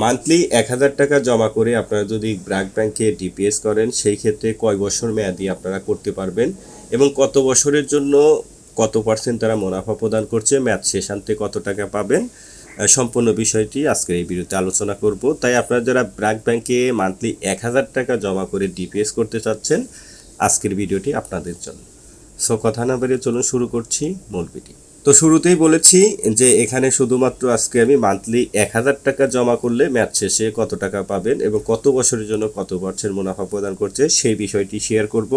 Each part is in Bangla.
মান্থলি এক হাজার টাকা জমা করে আপনারা যদি ব্র্যাক ব্যাংকে ডিপিএস করেন, সেই ক্ষেত্রে কয় বছর মেয়াদি আপনারা করতে পারবেন এবং কত বছরের জন্য কত পার্সেন্ট তারা মুনাফা প্রদান করছে ম্যাচ শেষান্তে কত টাকা পাবেন সম্পূর্ণ বিষয়টি আজকের এই বিরুদ্ধে আলোচনা করব। তাই আপনারা যারা ব্র্যাক ব্যাংকে মান্থলি এক হাজার টাকা জমা করে ডিপিএস করতে চাচ্ছেন, আজকের ভিডিওটি আপনাদের জন্য। সো কথা না বেরিয়ে চলুন শুরু করছি মূল ভিডিও। তো শুরুতেই বলেছি যে এখানে শুধুমাত্র আজকে আমি মান্থলি এক হাজার টাকা জমা করলে ম্যাচ শেষে কত টাকা পাবেন এবং কত বছরের জন্য কত পার্সেন্ট মুনাফা প্রদান করছে সেই বিষয়টি শেয়ার করব।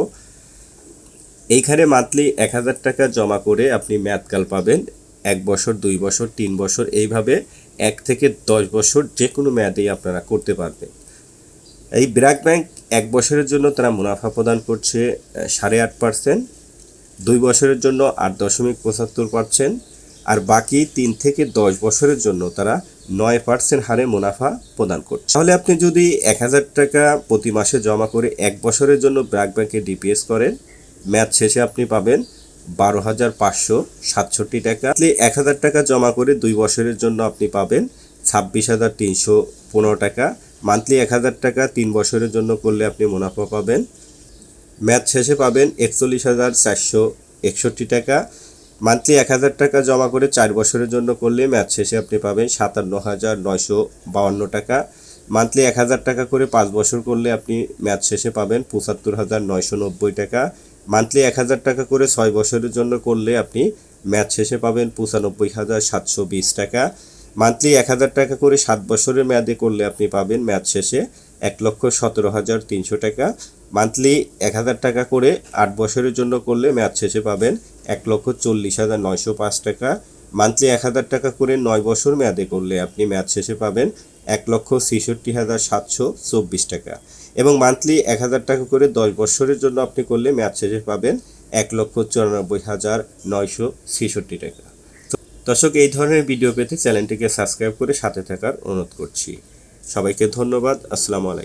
এইখানে মান্থলি এক হাজার টাকা জমা করে আপনি ম্যাথকাল পাবেন। এক বছর, দুই বছর, তিন বছর, এইভাবে এক থেকে দশ বছর যে কোনো মেয়াদেই আপনারা করতে পারবেন। এই ব্র্যাক ব্যাংক এক বছরের জন্য তারা মুনাফা প্রদান করছে সাড়ে আট পার্সেন্ট দুই বছরের জন্য আট দশমিক পঁচাত্তর পার্সেন্ট, আর বাকি তিন থেকে দশ বছরের জন্য তারা নয় পার্সেন্ট হারে মুনাফা প্রদান করছে। তাহলে আপনি যদি এক হাজার টাকা প্রতি মাসে জমা করে এক বছরের জন্য ব্র্যাক ব্যাংকে ডিপিএস করেন, ম্যাচ শেষে আপনি পাবেন বারো হাজার পাঁচশো সাতষট্টি টাকা। আপনি এক হাজার টাকা জমা করে দুই বছরের জন্য আপনি পাবেন ছাব্বিশ হাজার তিনশো পনেরো টাকা। মান্থলি এক হাজার টাকা তিন বছরের জন্য করলে আপনি মুনাফা পাবেন ম্যাচ শেষে পাবেন একচল্লিশ হাজার চারশো একষট্টি টাকা। মান্থলি এক হাজার টাকা জমা করে চার বছরের জন্য করলে ম্যাচ শেষে আপনি পাবেন সাতান্ন হাজার নয়শো বাউান্ন টাকা। মান্থলি এক হাজার টাকা করে পাঁচ বছর করলে আপনি ম্যাচ শেষে পাবেন পঁচাত্তর হাজার নয়শো নব্বই টাকা। মান্থলি এক হাজার টাকা করে ছয় বছরের জন্য করলে আপনি ম্যাচ শেষে পাবেন পঁচানব্বই হাজার সাতশো বিশ টাকা। মান্থলি এক হাজার টাকা করে সাত বছরের মেয়াদে করলে আপনি পাবেন ম্যাচ শেষে এক লক্ষ সতেরো হাজার তিনশো টাকা। মান্থলি এক হাজার টাকা করে আট বছরের জন্য করলে ম্যাচ শেষে পাবেন এক লক্ষ চল্লিশ হাজার নয়শো পাঁচ টাকা। মান্থলি এক হাজার টাকা করে নয় বছর মেয়াদে করলে আপনি ম্যাচ শেষে পাবেন এক লক্ষ ছেষট্টি হাজার সাতশো চব্বিশ টাকা। এবং মান্থলি এক হাজার টাকা করে দশ বছরের জন্য আপনি করলে ম্যাচ শেষে পাবেন এক লক্ষ চুরানব্বই হাজার নয়শো ছেষট্টি টাকা। দর্শক, এই ধরনের ভিডিও পেতে চ্যানেলটিকে সাবস্ক্রাইব করে সাথে থাকার অনুরোধ করছি। সবাইকে ধন্যবাদ। আসসালামু আলাইকুম।